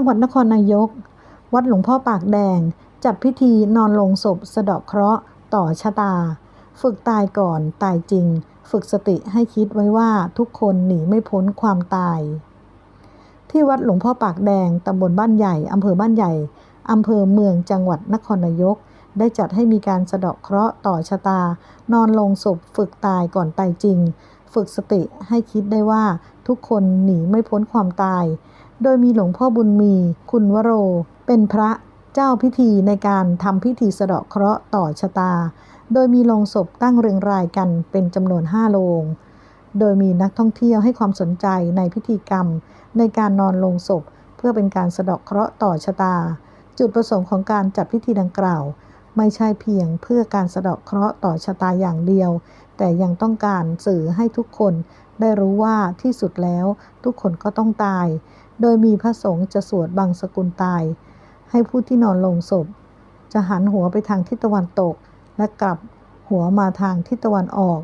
จังหวัดนครนายก วัดหลวงพ่อปากแดง จัดพิธีนอนลงศพสะเดาะเคราะห์ต่อชะตา ฝึกตายก่อนตายจริง ฝึกสติให้คิดไว้ว่าทุกคนหนีไม่พ้นความตาย ที่วัดหลวงพ่อปากแดงตำบลบ้านใหญ่อำเภอบ้านใหญ่อำเภอเมืองจังหวัดนครนายก ได้จัดให้มีการสะเดาะเคราะห์ต่อชะตา นอนลงศพฝึกตายก่อนตายจริง ฝึกสติให้คิดได้ว่าทุกคนหนีไม่พ้นความตาย โดยมีหลวงพ่อบุญมี คุณวโร เป็นพระเจ้าพิธีในการทำพิธีสะเดาะเคราะห์ต่อชะตา โดยมีโลงศพตั้งเรียงรายกันเป็นจำนวนห้าโลง โดยมีนักท่องเที่ยวให้ความสนใจในพิธีกรรม ในการนอนลงศพ เพื่อเป็นการสะเดาะเคราะห์ต่อชะตา จุดประสงค์ของการจัดพิธีดังกล่าว ไม่ใช่เพียงเพื่อการสะเดาะเคราะห์ต่อชะตาอย่างเดียว แต่ยังต้องการสื่อให้ทุกคนได้รู้ว่าที่สุดแล้วทุกคนก็ต้องตาย โดยมีพระสงฆ์จะสวดบังสกุลตาย ให้ผู้ที่นอนลงศพ จะหันหัวไปทางทิศตะวันตก และกลับหัวมาทางทิศตะวันออก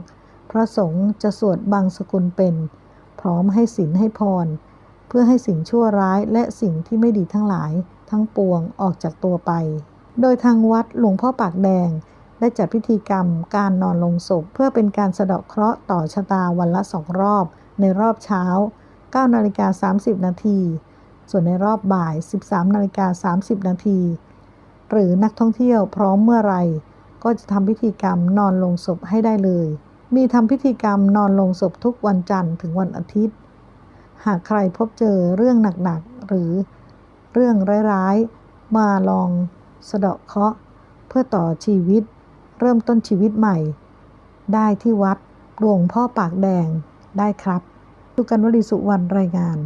พระสงฆ์จะสวดบังสกุลเป็น พร้อมให้ศีลให้พร เพื่อให้สิ่งชั่วร้ายและสิ่งที่ไม่ดีทั้งหลายทั้งปวงออกจากตัวไป โดยทางวัดหลวงพ่อปากแดง ได้จัดพิธีกรรมการนอนลงศพ เพื่อเป็นการสะเดาะเคราะห์ต่อชะตาวันละสองรอบ ในรอบเช้า9นาฬิกา30 นาที ส่วนในรอบบ่าย 13นาฬิกา30 นาที หรือนักท่องเที่ยวพร้อมเมื่อไรก็จะทำพิธีกรรมนอนลงศพให้ได้เลย มีทำพิธีกรรมนอนลงศพทุกวันจันทร์ถึงวันอาทิตย์ หากใครพบเจอเรื่องหนักๆหรือเรื่องร้ายๆ มาลอง สะเดาะเคราะห์เพื่อต่อชีวิต เริ่มต้นชีวิตใหม่ ได้ที่วัดหลวงพ่อปากแดงได้ครับสุกันวลีสุวรรณรายงาน